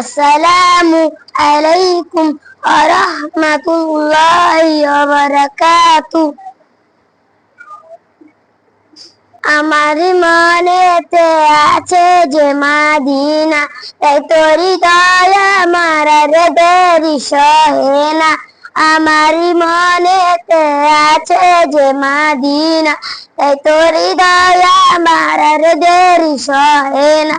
আসসালামু আলাইকুম ওয়া বারাকাতু আমার মনেতে আছে যে মাদিনা, তাই আমার আর দেরি আমার মনেতে আছে যে মাদিনা, তাই তোরি দয়া আমার আর দেরি সহে না।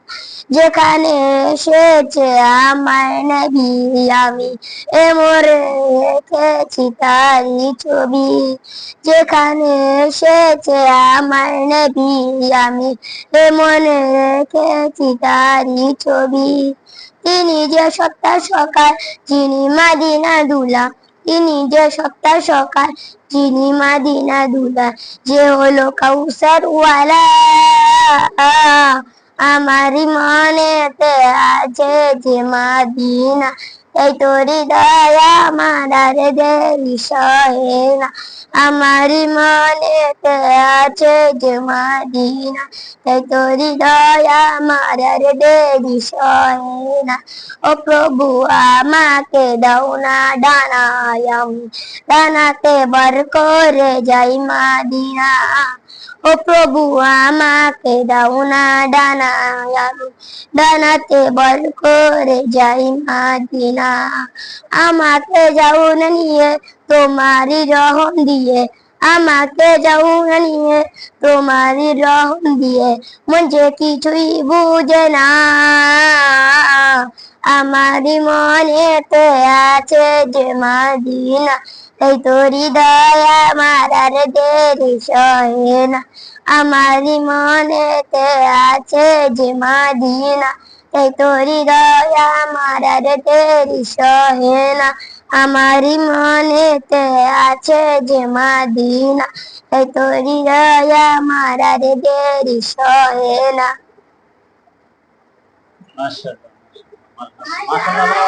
যেখানে এসেছে আমার নবী, আমি এমরে রেখেছি তারই ছবি। যেখানে এসেছে আমার নবী, আমি এমনে রেখেছি তারই ছবি। তিনি যে সত্তা সকাল, যিনি মাদিনা দুলা। তিনি যে সত্তা সকাল, যিনি মাদিনা দুলা। যে হলো কাউসার ওয়ালা। আমারই মনেতে আছে যে মাদিনা তাই তোরি দয়া আমার দেরি সহে না। আমারই মনেতে আছে যে মাদিনা তাই তোরি দয়া আমার দেরি সহে না। ও প্রভু, আমাকে দাও না ডানায়াম ডানাতে বার করে যাই মাদিনা। ও প্রভু, আমাকে দাও না ডানা ডানাতে বল করে যাই মাদিনা। আমাকে যাও না নিয়ে, তোমারই রহম দিয়ে। আমাকে যাও না নিয়ে, তোমারই রহম দিয়ে। মন যে কিছুই বুঝে না। আমারই মনেতে আছে যে মাদিনা। তাই তোরি দয়া আমার আর দেরি সহে না মনেতে আছে যে মাদিনা। তাই তোরি দয়া আমার আর দেরি সহে না মনেতে আছে যে মাদিনা। তাই তোরি দয়া আমার আর দেরি সহে না মাশাআল্লাহ। মাশাআল্লাহ।